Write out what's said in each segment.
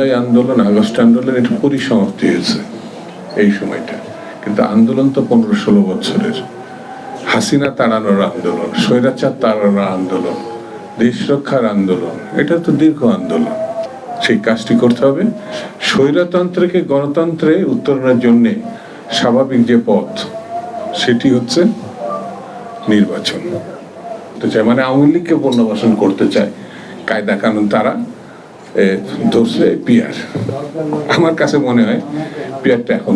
জুলাই আন্দোলন, আগস্ট আন্দোলন এটা পরিসমাপ্তি হয়েছে এই সময়টা। কিন্তু আন্দোলন তো পনেরো ষোলো বছরের। হাসিনা তাড়ানোর আন্দোলন, স্বৈরাচার তাড়ানোর আন্দোলন, দেশ রক্ষার আন্দোলন, এটা তো দীর্ঘ আন্দোলন। সেই কাজটি করতে হবে। স্বৈরতন্ত্রকে গণতন্ত্রে উত্তরণের জন্য স্বাভাবিক যে পথ, সেটি হচ্ছে নির্বাচন। করতে চায় মানে আওয়ামী লীগকে পুনর্বাসন করতে চায় কায়দা কানুন তারা ধরছে পিয়ার। আমার কাছে মনে হয় পিয়ারটা এখন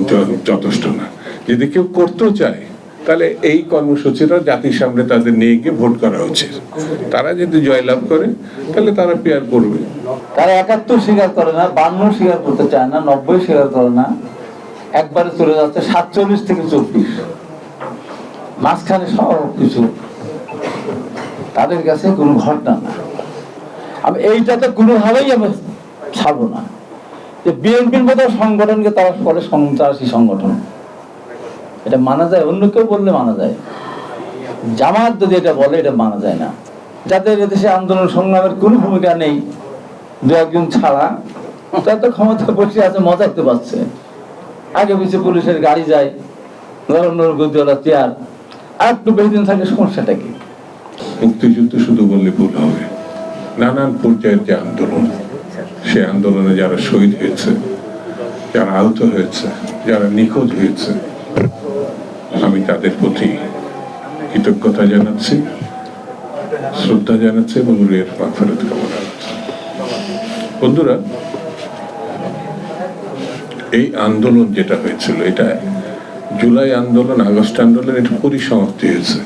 যথেষ্ট না। যদি কেউ করতেও চায়, তাহলে এই কর্মসূচিটা জাতির সামনে তাদের নিয়ে গিয়ে ভোট করা উচিত। তারা যদি জয়লাভ করে, তাহলে তারা পিয়ার করবে। তারা একাত্তর স্বীকার করে না, বান্ন স্বীকার করতে চায় না, নব্বই স্বীকার করে না, একবারে চলে যাচ্ছে সাতচল্লিশ থেকে চব্বিশ। মাঝখানে সব কিছু। তাদের কাছে কোনো ঘটনা না। আমি এইটাতে কোনোভাবেই আমি ছাড়বো না। যে বিএনপির মতো সংগঠনকে তারা করে সন্ত্রাসী সংগঠন। এটা মানা যায়, অন্য কেউ বললে মানা যায়। জামাত যদি এটা বলে, এটা মানা যায় না। যাদের এদেশে আন্দোলন সংগ্রামের কোনো ভূমিকা নেই, দু একজন ছাড়া, তারা তো ক্ষমতা বসে আছে, মজা করতে পারছে। আগে পিছিয়ে পুলিশের গাড়ি যায় নরেন্দ্র চেয়ার। আর একটু বেশি দিন থাকলে সমস্যাটা কি? মুক্তিযুদ্ধ শুধু বললে ভুল হবে। নানান পর্যায়ের যে আন্দোলন, সে আন্দোলনে যারা শহীদ হয়েছে, যারা আহত হয়েছে, যারা নিখোঁজ হয়েছে, আমি তাদের প্রতি কৃতজ্ঞতা জানাচ্ছি, শ্রদ্ধা জানাচ্ছি এবং রুয়ের মাফেরত কামনা করছি। বন্ধুরা, এই আন্দোলন যেটা হয়েছিল, এটা জুলাই আন্দোলন, আগস্ট আন্দোলন এটা পরিসমাপ্তি হয়েছে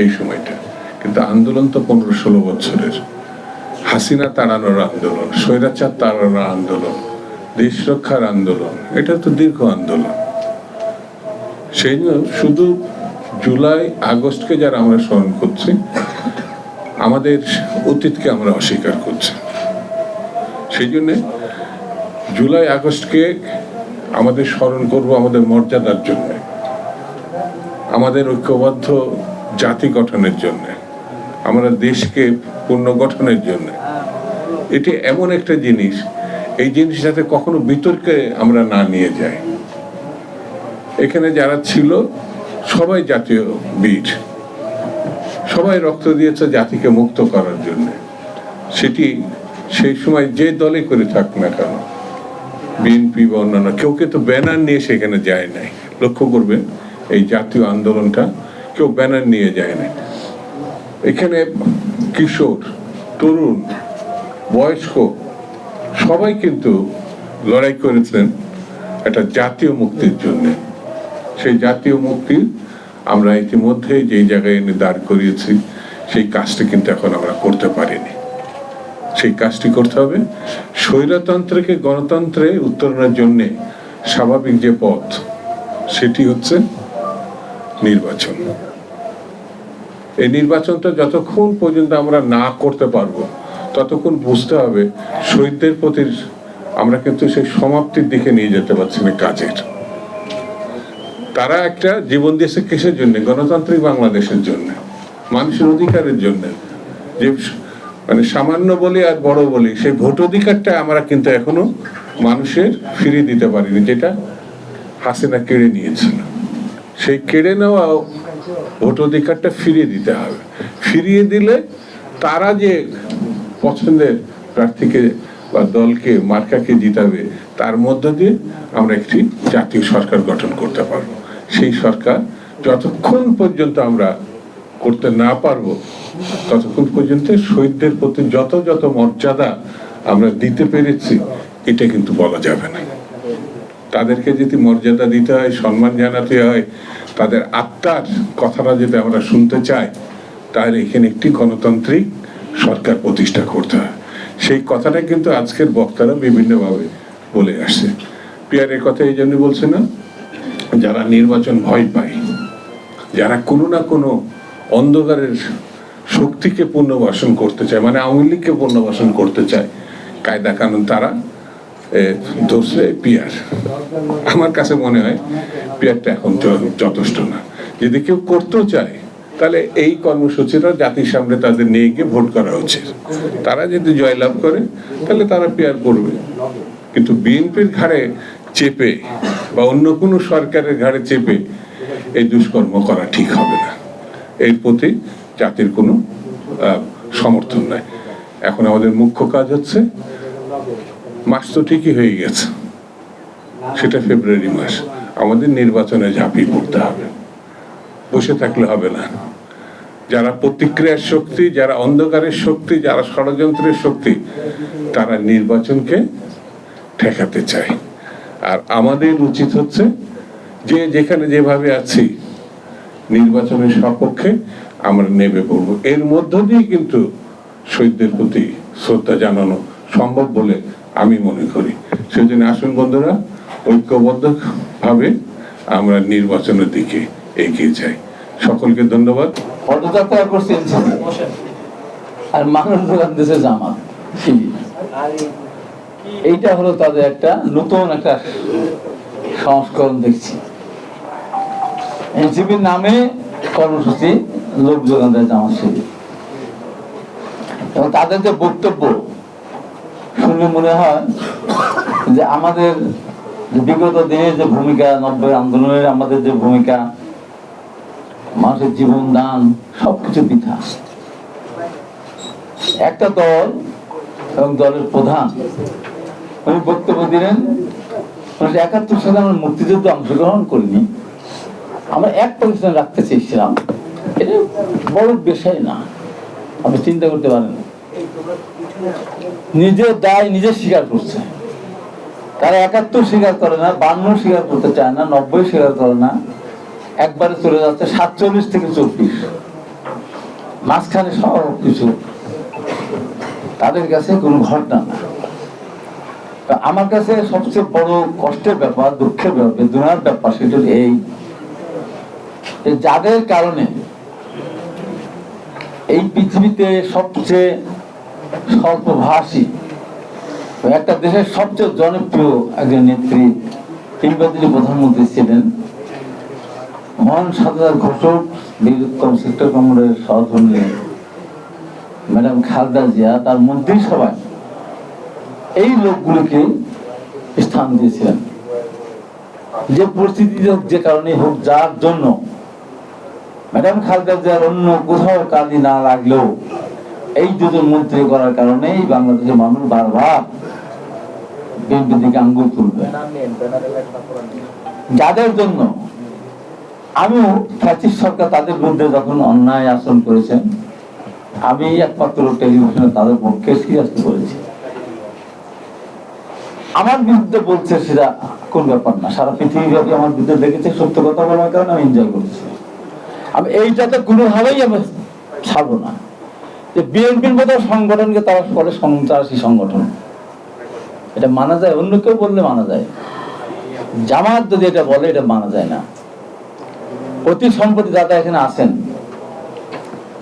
এই সময়টা। কিন্তু আন্দোলন তো পনেরো ষোলো বছরের। হাসিনা তাড়ানোর আন্দোলন, স্বৈরাচার তাড়ানোর আন্দোলন, দেশ রক্ষার আন্দোলন, এটা তো দীর্ঘ আন্দোলন। সেই জন্য শুধু জুলাই, আগস্টকে যারা আমরা স্মরণ করছি, আমাদের অতীতকে আমরা অস্বীকার করছি। সেই জন্যে জুলাই, আগস্টকে আমাদের স্মরণ করব আমাদের মর্যাদার জন্য, আমাদের ঐক্যবদ্ধ জাতি গঠনের জন্য, আমরা দেশকে পুনর্গঠনের জন্য। এটি এমন একটা জিনিস, এই জিনিস যাতে কখনো বিতর্কে আমরা না নিয়ে যাই। এখানে যারা ছিল, সবাই জাতীয় বীর। সবাই রক্ত দিয়েছে জাতিকে মুক্ত করার জন্য। সেটি সেই সময় যে দলে করে থাক না কেন, বিএনপি বা অন্যান্য কেউ কিন্তু ব্যানার নিয়ে সেখানে যায় নাই। লক্ষ্য করবেন, এই জাতীয় আন্দোলনটা কেউ ব্যানার নিয়ে যায় নাই। এখানে কিশোর, তরুণ বয়স্ক, সবাই কিন্তু লড়াই করেছিলেন একটা জাতীয় মুক্তির জন্য। সেই জাতীয় মুক্তি আমরা ইতিমধ্যে যেই জায়গায় এনে দাঁড় করিয়েছি, সেই কাজটি কিন্তু এখন আমরা করতে পারিনি। সেই কাজটি করতে হবে স্বৈরতন্ত্রকে গণতন্ত্রে উত্তরণের জন্য স্বাভাবিক যে পথ, সেটি হচ্ছে নির্বাচন। এই নির্বাচনটা যতক্ষণ পর্যন্ত আমরা না করতে পারব ততক্ষণ বুঝতে হবে শহীদদের প্রতি আমরা কিন্তু সেই সমাপ্তির দিকে নিয়ে যেতে পারছি না কাজের। তারা একটা জীবন দিয়েছে কিসের জন্য? গণতান্ত্রিক বাংলাদেশের জন্য, মানুষের অধিকারের জন্য। যে মানে সামান্য বলি আর বড় বলি, সেই ভোট অধিকারটা আমরা কিন্তু এখনও মানুষের ফিরিয়ে দিতে পারিনি, যেটা হাসিনা কেড়ে নিয়েছিল। সেই কেড়ে নেওয়া ভোট অধিকারটা ফিরিয়ে দিতে হবে। ফিরিয়ে দিলে তারা যে পছন্দের প্রার্থীকে বা দলকে, মার্কাকে জিতাবে, তার মধ্য দিয়ে আমরা একটি জাতীয় সরকার গঠন করতে পারব। সেই সরকার যতক্ষণ পর্যন্ত আমরা করতে না পারব, ততক্ষণ পর্যন্ত শহীদদের প্রতি যত যত মর্যাদা আমরা দিতে পেরেছি, এটা কিন্তু বলা যাবে না। তাদেরকে যদি মর্যাদা দিতে হয়, সম্মান জানাতে হয়, তাদের আত্মার কথাটা যদি আমরা শুনতে চাই, তাহলে এখানে একটি গণতান্ত্রিক সরকার প্রতিষ্ঠা করতে হয়। সেই কথাটা কিন্তু আজকের বক্তারা বিভিন্নভাবে বলে আসছে। পিয়ারের কথা এই জন্য বলছে না, যারা নির্বাচন ভয় পায়, যারা কোনো না কোনো অন্ধকারের শক্তিকে পুনর্বাসন করতে চায় মানে আওয়ামী লীগকে পুনর্বাসন করতে চায়, কায়দা কানুন তারা ধরছে পিয়ার আমার কাছে মনে হয় পিয়ারটা এখন যথেষ্ট না। যদি কেউ করতেও চায় তাহলে এই কর্মসূচিটা জাতির সামনে তাদের নিয়ে গিয়ে ভোট করা উচিত তারা যদি জয়লাভ করে, তাহলে তারা পেয়ার করবে? কিন্তু বিএনপির ঘাড়ে চেপে বা অন্য কোনো সরকারের ঘাড়ে চেপে এই দুষ্কর্ম করা ঠিক হবে না। এর প্রতি জাতির কোনো সমর্থন নাই। এখন আমাদের মুখ্য কাজ হচ্ছে, মাস তো ঠিকই হয়ে গেছে। সেটা ফেব্রুয়ারি মাস। আমাদের নির্বাচনে ঝাঁপিয়ে পড়তে হবে। বসে থাকলে হবে না। যারা প্রতিক্রিয়ার শক্তি, যারা অন্ধকারের শক্তি, যারা ষড়যন্ত্রের শক্তি, তারা নির্বাচনকে ঠেকাতে চায়। আর আমাদের উচিত হচ্ছে যে যেখানে যেভাবে আছি, নির্বাচনের সপক্ষে আমরা নেমে পড়ব এর মধ্য দিয়ে কিন্তু শহীদদের প্রতি শ্রদ্ধা জানানো সম্ভব বলে আমি মনে করি। সেজন্য আসুন বন্ধুরা ঐক্যবদ্ধ ভাবে আমরা নির্বাচনের দিকে এগিয়ে যাই। সকলকে ধন্যবাদ। পদযাত্রা করছে। NCP আর মানুষ দিয়েছে জামাত এইটা হলো তাদের একটা নতুন একটা সংস্করণ দেখছি। এনসিপির নামে কর্মসূচি লোক যোগান দেয় জামাত শিবির এবং তাদের যে বক্তব্য, শুনে মনে হয় যে আমাদের বিগত দিনের যে ভূমিকা, নব্বই আন্দোলনের আমাদের যে ভূমিকা মানুষের জীবন দান, সবকিছু বৃথা। একটা দল এবং দলের প্রধান। উনি বক্তব্য দিলেন একাত্তর সালে আমরা মুক্তিযুদ্ধে অংশগ্রহণ করিনি। আমরা এক পজিশন রাখতে চেয়েছিলাম। এটা বড় বিষয় না। আপনি চিন্তা করতে পারেন। নিজের দায় নিজে স্বীকার করছে। তারা একাত্তর স্বীকার করে না, বান্ন স্বীকার করতে চায় না, নব্বই স্বীকার করে না। একবারে চলে যাচ্ছে সাতচল্লিশ থেকে চব্বিশ। মাঝখানে সব কিছু। তাদের কাছে কোনো ঘটনা না। আমার কাছে সবচেয়ে বড় কষ্টের ব্যাপার, দুঃখের ব্যাপার, বেদনার ব্যাপার সেটা এই। যাদের কারণে এই পৃথিবীতে সবচেয়ে স্বল্পভাষী, একটা দেশের সবচেয়ে জনপ্রিয় একজন নেত্রী তিনি প্রধানমন্ত্রী ছিলেন। মহান সাধারণ ঘোষক বীরুত্তম সেক্টর কমরের সহধর্মী ম্যাডাম খালদা জিয়া, তার মন্ত্রিসভায় এই লোকগুলোকে স্থান দিয়েছিলেন। যে পরিস্থিতি যে কারণে হোক, যার জন্য ম্যাডাম খালদা জিয়ার অন্য কোথাও কাজে না লাগলেও এই দুজন মন্ত্রী করার কারণেই বাংলাদেশের মানুষ বারবার বিএনপির দিকে আঙ্গুল তুলবে। যাদের জন্য আমিও ফ্যাসিস্ট সরকার তাদের বিরুদ্ধে যখন অন্যায় আচরণ করেছেন, আমি একমাত্র টেলিভিশনে তাদের পক্ষে সিরিয়াসলি বলেছি। আমার বিরুদ্ধে বলছে সেটা কোন ব্যাপার না, সারা পৃথিবী ব্যাপী আমার বিরুদ্ধে দেখেছে, সত্য কথা বলার কারণে আমি এনজয় করছি। আমি এইটাতে কোনোভাবেই আমি ছাড়বো না। যে বিএনপির মতো সংগঠনকে তারা করে সন্ত্রাসী সংগঠন। এটা মানা যায়, অন্য কেউ বললে মানা যায়। জামাত যদি এটা বলে, এটা মানা যায় না। অতি সম্প্রতি দাদা এখানে আছেন।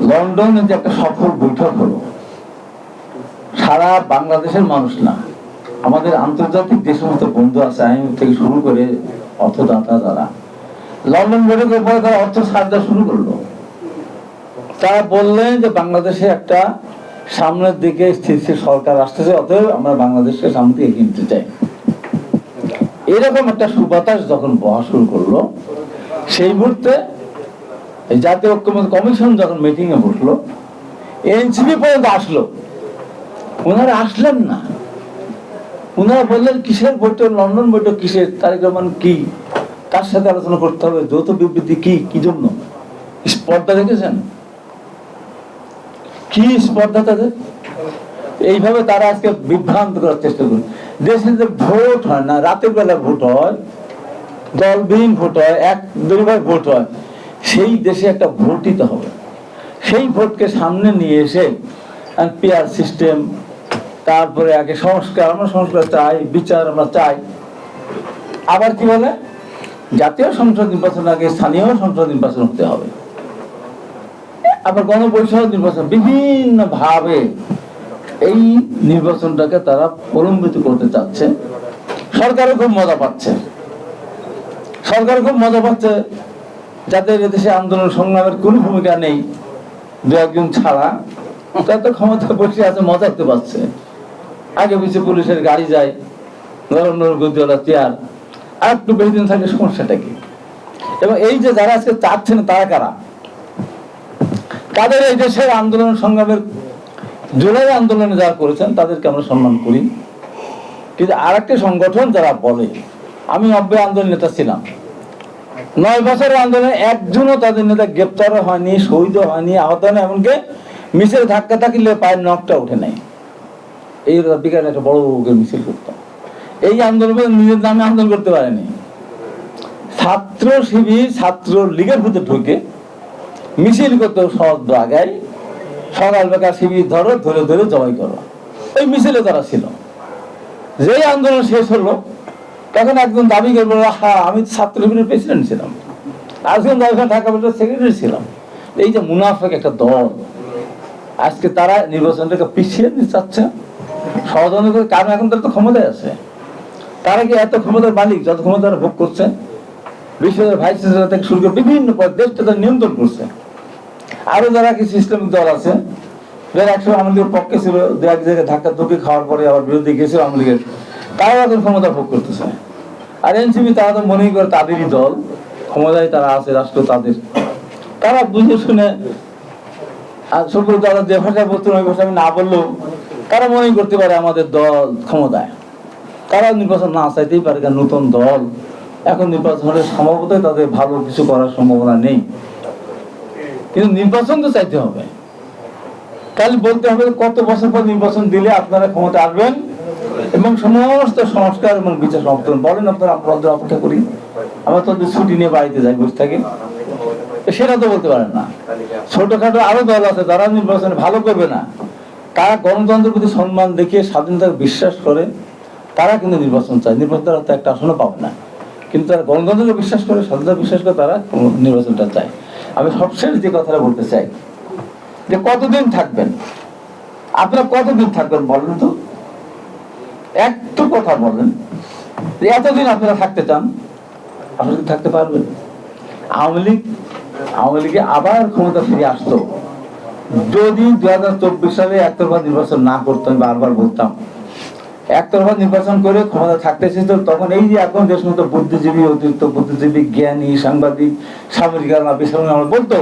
লন্ডনে যে একটা সফল বৈঠক হলো, সারা বাংলাদেশের মানুষ না, আমাদের আন্তর্জাতিক যে সমস্ত বন্ধু আছে আইএমএফ থেকে শুরু করে অর্থদাতা যারা, লন্ডন বৈঠকের পরে তারা অর্থ দেওয়া শুরু করল। তারা বললেন যে বাংলাদেশে একটা সামনের দিকে স্থিতিশীল সরকার আসতেছে, অতএব আমরা বাংলাদেশকে সামনে এগিয়ে নিতে চাই। এরকম একটা সুবাতাস যখন বহা শুরু করল সেই মুহূর্তে জাতীয় ঐক্যমত কমিশন যখন মিটিং এ বসল এনসিপি পর্যন্ত আসলো। ওনারা আসলেন না। ওনারা বললেন, কিসের বৈঠক? লন্ডন বৈঠক কিসের? তারেক রহমান কি? কার সাথে আলোচনা করতে হবে? যৌথ বিবৃতি কি? কি জন্য? স্পর্ধা দেখেছেন? কি স্পর্ধা তাদের? এইভাবে তারা আজকে বিভ্রান্ত করার চেষ্টা করে দেশে যে ভোট হয় না, রাতের বেলা ভোট হয়। দলবিহীন ভোট হয়, এক দুইবার ভোট হয়, সেই দেশে একটা ভোট দিতে হবে। সেই ভোটকে সামনে নিয়ে এসে পিয়ার সিস্টেম তারপরে আগে সংস্কার, আমরা সংস্কার চাই, বিচার আমরা চাই। আবার কি বলে? জাতীয় সংসদ নির্বাচন আগে স্থানীয় সংসদ নির্বাচন হতে হবে। আবার গণপরিষদ নির্বাচন বিভিন্ন ভাবে এই নির্বাচনটাকে তারা প্রলম্বিত করতে চাচ্ছে। সরকারও খুব মজা পাচ্ছে। সরকার খুব মজা পাচ্ছে যাদের এদেশে আন্দোলন সংগ্রামের কোনো ভূমিকা নেই, দু একজন ছাড়া। তারা তো ক্ষমতা বসে আছে, মজা করতে পারছে আগে পিছিয়ে পুলিশের গাড়ি যায় নরম নরম গতিওয়ালা চেয়ার, আর একটু বেশি দিন থাকলে সমস্যাটা কি? এবং এই যে যারা আজকে চাচ্ছেন, তারা কারা? তাদের এই দেশের আন্দোলন সংগ্রামের, জুলাই আন্দোলনে যারা করেছেন, তাদেরকে আমরা সম্মান করি। কিন্তু আর সংগঠন যারা বলে, আমি নব্বই আন্দোলন নেতা ছিলাম। নয় বছরের আন্দোলনে একজনও তাদের নেতা গ্রেপ্তার হয়নি, শহীদ হয়নি, আহত হয়নি, এমনকি মিছিল ধাক্কা থাকিলে পায়ের নখটা উঠে নাই। এই বিকালে একটা বড় মিছিল করতাম এই আন্দোলন নিজের নামে আন্দোলন করতে পারেনি। ছাত্র শিবির, ছাত্র লীগের ভিতরে ঢুকে মিছিল করতে আগায় সকাল বেকার শিবির ধরো, ধরে ধরে জবাই করো। ওই মিছিলে তারা ছিল। যেই আন্দোলন শেষ হলো তখন একজন দাবি করল হ্যাঁ আমি ছাত্র শিবিরের প্রেসিডেন্ট ছিলাম। আজকে দাবি ঢাকা বোর্ডের সেক্রেটারি ছিলাম। এই যে মুনাফেক একটা দল। আজকে তারা নির্বাচনটাকে পিছিয়ে দিতে চাচ্ছে। ষড়যন্ত্র করে কারণ এখন তারা তো ক্ষমতায় আছে। তারা কি এত ক্ষমতার মালিক, যত ক্ষমতা তারা ভোগ করছে? বিশ্বের ভাইস চ্যান্সেলর থেকে শুরু করে বিভিন্ন পদ দেশটা তারা নিয়ন্ত্রণ করছে। আরও যারা কিছু ইসলামিক দল আছে, যারা একসময় আমাদের পক্ষে ছিল দু এক জায়গায় ধাক্কা ধুকি খাওয়ার পরে আবার বিরোধী গেছিল আওয়ামী লীগের। তারাও এখন ক্ষমতা ভোগ করতেছে। আর এনসিপি তারা তো মনেই করে তাদেরই দল। ক্ষমতায় তারা আছে, রাষ্ট্র তাদের। তারা বুঝে শুনে আর সকল তারা যে ভাষায় বলতেন ওই ভাষা আমি না বললেও তারা মনে করতে পারে আমাদের দল ক্ষমতায়। তারা নির্বাচন না চাইতেই পারে কারণ নতুন দল। এখন নির্বাচন হলে সম্ভবত তাদের ভালো কিছু করার সম্ভাবনা নেই। কিন্তু নির্বাচন তো চাইতে হবে। তাহলে বলতে হবে কত বছর পর নির্বাচন দিলে আপনারা ক্ষমতা আসবেন? এবং সমস্ত সংস্কার এবং বিচার সমাপ্ত বলেন আপনারা আপনাদের অপেক্ষা করি। আমরা তোদের ছুটি নিয়ে বাড়িতে যাই, বসে থাকি। সেটা তো বলতে পারেন না। ছোটখাটো আরও দল আছে, যারা নির্বাচনে ভালো করবে না। তারা গণতন্ত্রের প্রতি সম্মান দেখিয়ে স্বাধীনতাকে বিশ্বাস করে, তারা কিন্তু নির্বাচন চায়। নির্বাচন তারা তো একটা আসনও পাবে না। কিন্তু তারা গণতন্ত্রকে বিশ্বাস করে, স্বাধীনতা বিশ্বাস করে, তারা নির্বাচনটা চায়। আমি সবশেষ যে কথাটা বলতে চাই, যে কতদিন থাকবেন? আপনারা কতদিন থাকবেন বলেন তো? একটু কথা বলেন। যে এতদিন আপনারা থাকতে চান কি থাকতে পারবেন। আওয়ামী লীগ, আওয়ামী লীগে আবার ক্ষমতা ফিরে আসতো। যদি দু হাজার চব্বিশ সালে একতরফা নির্বাচন না করতো, আমি বারবার বলতাম। একতরফা নির্বাচন করে ক্ষমতা থাকতে চেয়েছিল, তখন এই যে এখন দেশ মতো বুদ্ধিজীবী, অতিরিক্ত বুদ্ধিজীবী, জ্ঞানী, সাংবাদিক, সামরিক আল্লাহ বেসামরিক আমরা বলতো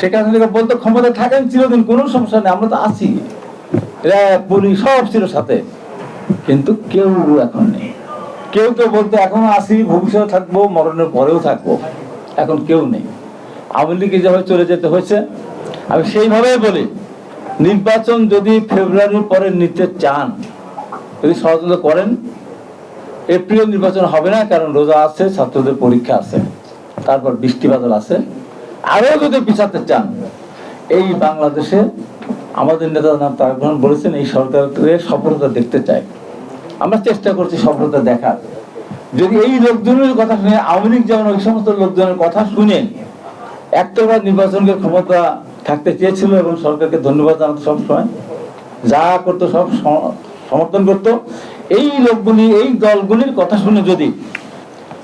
সেখান থেকে বলতো, ক্ষমতা থাকেন চিরদিন, কোনো সমস্যা নেই, আমরা তো আছি। পুলিশ সব ছিল সাথে। কিন্তু কেউ এখন নেই। কেউ তো বলতে, এখনও আসি, ভবিষ্যতে থাকব, মরণের পরেও থাকব। এখন কেউ নেই। আওয়ামী লীগে যেভাবে চলে যেতে হয়েছে, আমি সেইভাবেই বলি, নির্বাচন যদি ফেব্রুয়ারির পরে নিতে চান, যদি ষড়যন্ত্র করেন এপ্রিল নির্বাচন হবে না, কারণ রোজা আছে, ছাত্রদের পরীক্ষা আছে, তারপর বৃষ্টি বাদল আছে। আরও যদি পিছাতে চান, এই বাংলাদেশে আমাদের নেতা নাম রহমান বলেছেন, এই সরকারের সফলতা দেখতে চায় আমরা চেষ্টা করছি সফলতা দেখার। যদি এই লোকজনের কথা শুনে আওয়ামী লীগ যেমন ওই সমস্ত লোকজনের কথা শুনে একটাবার নির্বাচনকে ক্ষমতা থাকতে চেয়েছিল এবং সরকারকে ধন্যবাদ জানাতো সবসময় যা করতো সব সম- সমর্থন করত এই লোকগুলি এই দলগুলির কথা শুনে যদি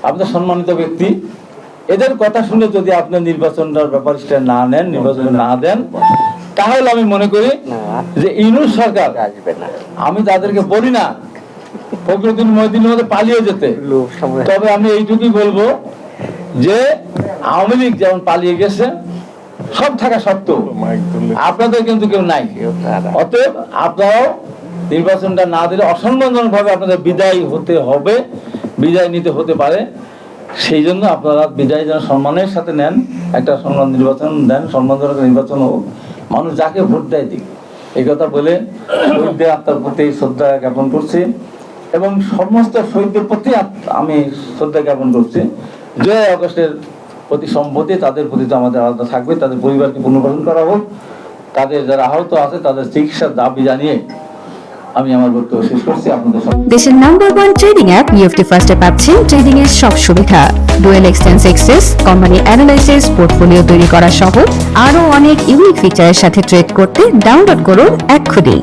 আপনার সম্মানিত ব্যক্তি এদের কথা শুনে যদি আপনার নির্বাচনটার ব্যাপার সেটা না নেন নির্বাচন না দেন তাহলে আমি মনে করি যে ইউনুস সরকার আমি তাদেরকে বলি না ফখরুদ্দিন মহিদিনের মধ্যে পালিয়ে যেতে। তবে আমি এইটুকুই বলব যে আওয়ামী লীগ যেমন পালিয়ে গেছে সব থাকা সত্ত্বেও আপনাদের কিন্তু কেউ নাই। অতএব আপনারাও নির্বাচনটা না দিলে অসম্মানজনক ভাবে আপনাদের বিদায় হতে হবে বিদায় নিতে হতে পারে। সেই জন্য আপনারা বিদায় যেন সম্মানের সাথে নেন একটা সম্মান নির্বাচন দেন সম্মানজনক নির্বাচন হোক মানুষ যাকে ভোট দেয় দিক। এই কথা বলে শহীদদের আত্মার প্রতি শ্রদ্ধা জ্ঞাপন করছি। এবং সমস্ত শহীদদের প্রতি আমি শ্রদ্ধা জ্ঞাপন করছি। জয় আগস্টের প্রতি সম্পত্তি তাদের প্রতি তো আমাদের আলাদা থাকবে, তাদের পরিবারকে পুনর্বাসন করা হোক। তাদের যারা আহত আছে, তাদের চিকিৎসার দাবি জানিয়ে আমি আমার করছি। দেশের number one trading app UFT ফার্স্টে পাচ্ছেন ট্রেডিং এর সব সুবিধা। Dual exchange access company analysis portfolio তৈরি করা সহ আরও অনেক ইউনিক ফিচারের সাথে ট্রেড করতে ডাউনলোড করুন এক্ষুনি।